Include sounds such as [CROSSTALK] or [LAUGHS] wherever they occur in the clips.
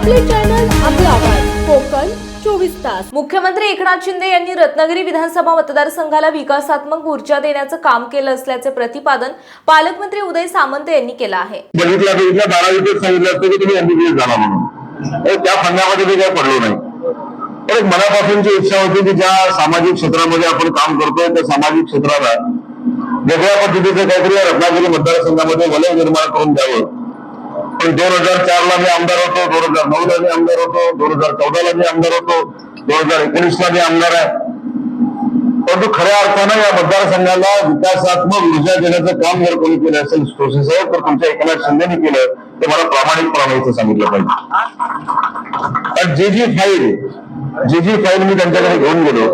आपले चॅनल आपला आवाज. कोकण चोवीस तास. मुख्यमंत्री एकनाथ शिंदे यांनी रत्नागिरी विधानसभा मतदारसंघाला विकासात्मक ऊर्जा देण्याचं काम केलं असल्याचे प्रतिपादन पालकमंत्री उदय सामंत यांनी केलं आहे. त्या फंडामध्ये ते काय पडलो नाही. एक मनापासूनची इच्छा होती की ज्या सामाजिक क्षेत्रामध्ये आपण काम करतोय त्या सामाजिक क्षेत्राला वेगळ्या पद्धतीचं काहीतरी रत्नागिरी मतदारसंघामध्ये वलय निर्माण करून द्यावं. पण दोन हजार चार ला मी आमदार होतो दोन हजार नऊ ला मी आमदार होतो दोन हजार चौदा ला मी आमदार होतो दोन हजार एकोणीस ला मी आमदार आहे. परंतु खऱ्या अर्थानं या मतदारसंघाला विकासात्मक ऊर्जा देण्याचं काम जर कोणी केलं असेल साहेब तर तुमच्या एकनाथ शिंदेने केलं ते मला प्रामाणिकपणाने इथं सांगितलं पाहिजे. कारण जी जी फाईल जी जी फाईल मी त्यांच्याकडे घेऊन गेलो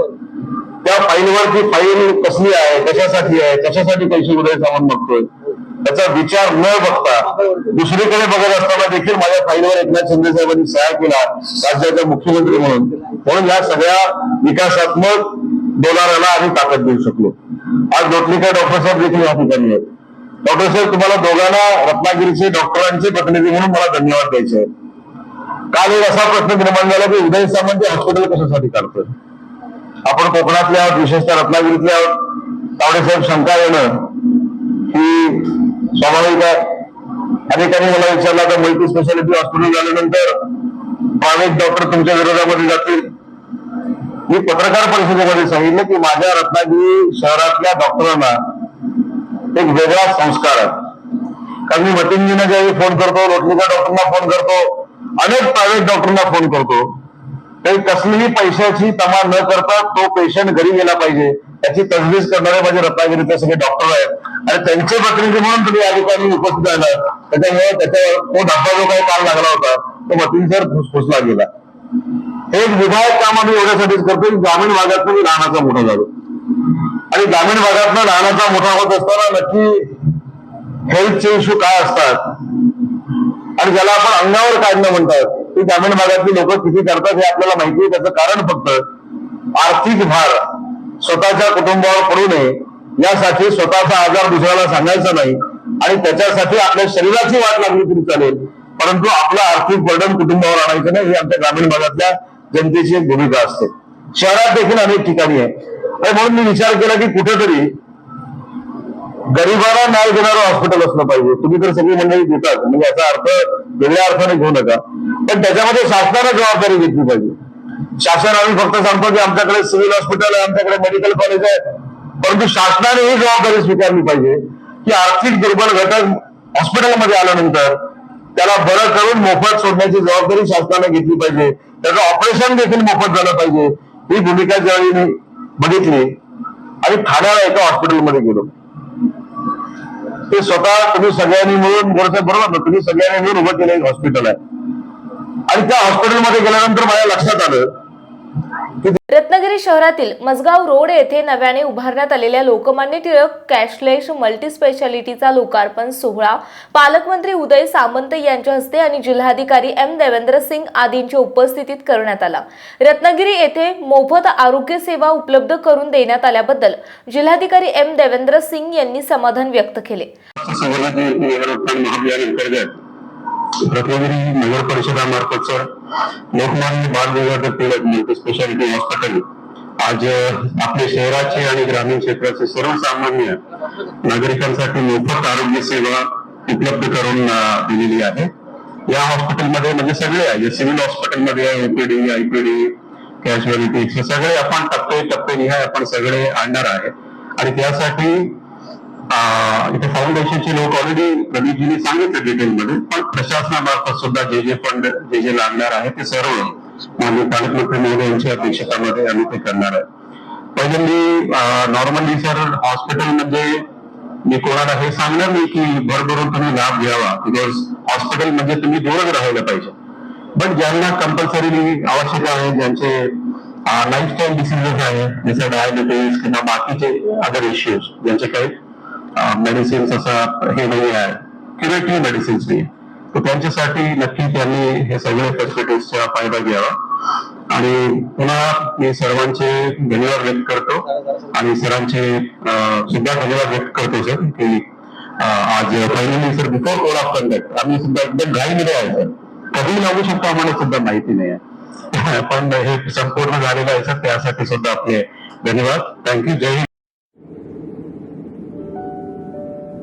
त्या फाईलवर ती फाईल कसली आहे कशासाठी आहे कशासाठी पैसे उदय सामान मागतोय त्याचा विचार न बघता दुसरीकडे बघत असताना देखील माझ्या फाईलवर एकनाथ शिंदे साहेबांनी सह्या केला राज्याचा मुख्यमंत्री म्हणून. म्हणून या सगळ्या विकासात्मक डोलाराला आम्ही ताकद देऊ शकलो. आज डोटलीकर डॉक्टर साहेब देखील या ठिकाणी आहेत. डॉक्टर साहेब तुम्हाला दोघांना रत्नागिरीचे डॉक्टरांचे प्रतिनिधी म्हणून मला धन्यवाद द्यायचे आहेत. काल एक असा प्रश्न निर्माण झाला की उदय सामंत हॉस्पिटल कशासाठी काढतोय? आपण कोकणातले आहोत विशेषतः रत्नागिरीतले आहोत. तावडेसाहेब शंका येणं ही स्वाभाविक आहे अनेकांनी मला विचारलं आता मल्टी स्पेशालिटी हॉस्पिटल झाल्यानंतर प्रायव्हेट डॉक्टर तुमच्या विरोधामध्ये जातील. मी पत्रकार परिषदेमध्ये सांगितलं की माझ्या रत्नागिरी शहरातल्या डॉक्टरांना एक वेगळा संस्कार आहे. कारण मी मतींजीना ज्यावेळी फोन करतो रोटलीकर डॉक्टरना फोन करतो अनेक प्रायव्हेट डॉक्टरना फोन करतो तरी कसलीही पैशाची तमा न करता तो पेशंट घरी गेला पाहिजे त्याची तजवीज करणारे माझे रत्नागिरीचे सगळे डॉक्टर आहेत. आणि त्यांचे प्रतिनिधी म्हणून तुम्ही या ठिकाणी उपस्थित राहिला. त्याच्यामुळे त्याच्यावर तो धब्बा जो काही काल लागला होता तो मतींसर फुसफुसला गेला. हे एक विधायक काम आम्ही एवढ्यासाठीच करतो की ग्रामीण भागात मी लहानाचा मोठा झालो आणि ग्रामीण भागातनं लहानाचा मोठा होत असताना नक्की हेल्थचे इश्यू काय असतात? आणि ज्याला आपण अंगावर काढणं म्हणतात की ग्रामीण भागातली लोक किती करतात हे आपल्याला माहिती आहे. त्याचं कारण फक्त आर्थिक भार स्वतःच्या कुटुंबावर पडू नये. यासाठी स्वतःचा आजार दुसऱ्याला सांगायचा नाही. आणि त्याच्यासाठी आपल्या शरीराची वाट लागली तरी चालेल. परंतु आपलं आर्थिक बर्डन कुटुंबावर आणायचं नाही ही आमच्या ग्रामीण भागातल्या जनतेची एक भूमिका असते. शहरात देखील अनेक ठिकाणी आहे. आणि म्हणून मी विचार केला की कुठेतरी गरिबांना न्याय देणारं हॉस्पिटल असलं पाहिजे. तुम्ही तर सगळी मंडळी देतात. म्हणजे याचा अर्थ वेगळ्या अर्थाने घेऊ नका. पण त्याच्यामध्ये शासनानं जबाबदारी घेतली पाहिजे. शासन आम्ही फक्त सांगतो की आमच्याकडे सिव्हिल हॉस्पिटल आहे आमच्याकडे मेडिकल कॉलेज आहे. परंतु शासनाने ही जबाबदारी स्वीकारली पाहिजे की आर्थिक दुर्बल घटक हॉस्पिटलमध्ये आल्यानंतर त्याला बरं करून मोफत सोडण्याची जबाबदारी शासनाने घेतली पाहिजे. त्याचं ऑपरेशन देखील मोफत झालं पाहिजे. ही भूमिका ज्यावेळी मी बघितली आणि ठाण्याला एका हॉस्पिटलमध्ये गेलो. ते स्वतः तुम्ही सगळ्यांनी मिळून गोरसाहेब बरोबर ना? तुम्ही सगळ्यांनी मिळून उभं केलं एक हॉस्पिटल आहे. आणि त्या हॉस्पिटलमध्ये गेल्यानंतर माझ्या लक्षात आलं रत्नागिरी शहरातील मसगाव रोड येथे नव्याने उभारण्यात आलेल्या लोकमान्य टिळक कॅशलेस मल्टी स्पेशालिटीचा लोकार्पण सोहळा. पालकमंत्री उदय सामंत यांच्या हस्ते आणि जिल्हाधिकारी एम देवेंद्र सिंग आदींच्या उपस्थितीत करण्यात आला. रत्नागिरी येथे मोफत आरोग्य सेवा उपलब्ध करून देण्यात आल्याबद्दल जिल्हाधिकारी एम देवेंद्र सिंग यांनी समाधान व्यक्त केले. रत्नागिरी नगर परिषदामार्फतचं लोकमान्य बाल गंगाधर मल्टी स्पेशालिटी हॉस्पिटल आज आपल्या शहराचे आणि ग्रामीण क्षेत्राचे सर्वसामान्य नागरिकांसाठी मोफत आरोग्य सेवा उपलब्ध अं, दिलेली आहे. या हॉस्पिटलमध्ये म्हणजे सगळे आहे ओपीडी आयपीडी कॅज्युअलिटी हे सगळे आपण टप्पे टप्पे निहाय आपण सगळे आणणार आहे. इथे फाउंडेशनचे लोक ऑलरेडी प्रदीपजीने सांगितलं डिटेलमध्ये पण प्रशासनामार्फत सुद्धा जे जे फंड जे जे लागणार आहे ते सर्व माननीय पालकमंत्री महोदय यांच्या अध्यक्षतामध्ये आम्ही ते करणार आहे. पहिल्यांदी नॉर्मली सर हॉस्पिटल म्हणजे मी कोणाला हे सांगणार नाही की भरभरून तुम्ही लाभ घ्यावा बिकॉज हॉस्पिटल म्हणजे तुम्ही दूरच राहायला पाहिजे. पण ज्यांना कंपल्सरी आवश्यक आहे ज्यांचे लाईफस्टाईल डिसिजेस आहे जसं डायबिटीज किंवा बाकीचे अदर इश्यूज ज्यांचे काही मेडिसिन्स असं हे नाही आहे क्युरेटिव्ह मेडिसिन्स नाही तर त्यांच्यासाठी नक्की त्यांनी हे सगळे फॅसिलिटीजचा फायदा घ्यावा. आणि पुन्हा मी सर्वांचे धन्यवाद व्यक्त करतो. आणि सरांचे सुद्धा धन्यवाद व्यक्त करतो सर की आज finally sir before code of conduct आम्ही सुद्धा एकदम घाईमध्ये आहे सर. कधी लागू शकतो आम्हाला सुद्धा माहिती नाही आहे [LAUGHS] पण हे संपूर्ण झालेलं आहे सर त्यासाठी सुद्धा आपले धन्यवाद. थँक्यू जय